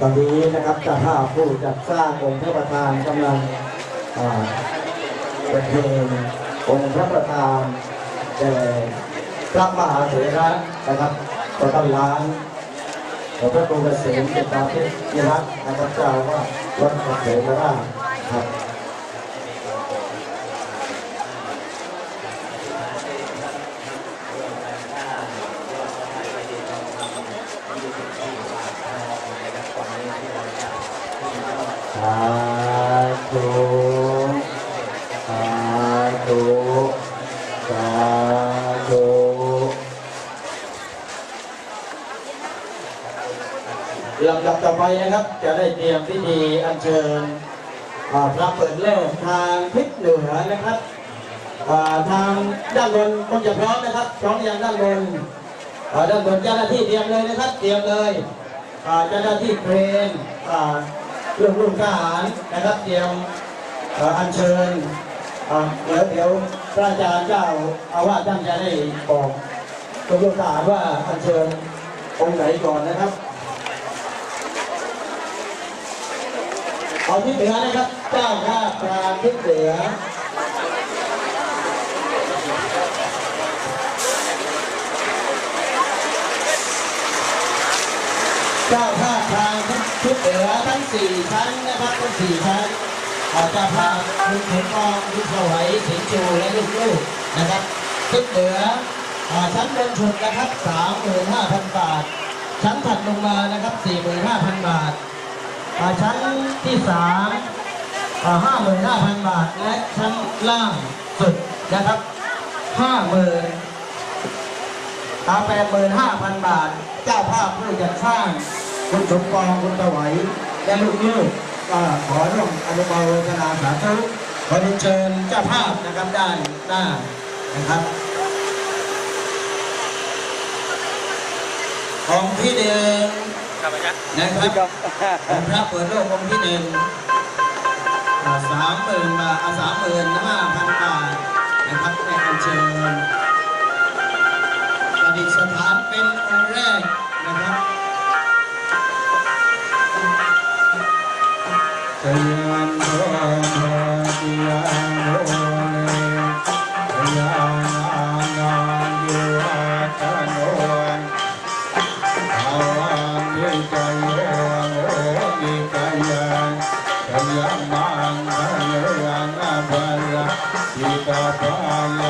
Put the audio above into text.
ตอนนี้นะครับเจ้าภาพผู้จัดสร้างองค์พระประธานกำลังเป็นเพลงองค์พระประธานแด่พระมหาเถระนะครับประธานล้านของพระครูเกษมเป็นตาเพชรยรัตนะครับเจ้าว่าวัดพระเถราครับาธุสาธุสาธุลำดับต่อไปนะครับ จะได้เตรียมพิธีอัญเชิญพระเปิดเลิกทางทิศเหนือนะครับทางด้านบนคงจะพร้อมนะครับพร้อมอย่างด้านบนด้านบนเจ้าหน้าที่เตรียมเลยนะครับ เตรียมเลยเจ้าหน้าที่เครน เรื่องรุ่นทหารนะครับ เตรียมอัญเชิญเดี๋ยวเดี๋ยวพระอาจารย์เจ้าอาวาสท่านจะได้บอกตัวรุ่นทหารว่าอัญเชิญองค์ไหนก่อนนะครับเอาที่เหนือนะครับ เจ้าข้าพระทิศเหนือเจ้าภาทาง เหนือทั้งสี่ชั้นนะครับทั้งสี่ชั้นอาเจ้าภาพคุณเข็มทองคุณสวัยสิงจูและลูกๆนะครับทิศเหนือชั้นบนสุดนะครับสามหมื่นห้าพันบาท ชั้นถัดลงมานะครับสี่หมื่นห้าพันบาทชั้นที่สามห้าหมื่นห้าพันบาท และชั้นล่างสุดนะครับห้าหมื่นแปดหมื่นห้าพันบาท เจ้าภาพผู้จัดสร้าง คุณสมปองคุณตะไหวและลูกๆก็ขอร่วมอนุโมทนาสาธุขอเรียนเชิญเจ้าภาพนะครับด้านหน้านะครับองค์ที่หนึ่งนะครับองค์พระเปิดโลกองค์ที่หนึ่งสามหมื่นบาทสามหมื่นห้าพันบาทนะครับในอัญเชิญประดิษฐานเป็นองค์แรกนะครับ Yang mana yang abal kita bala.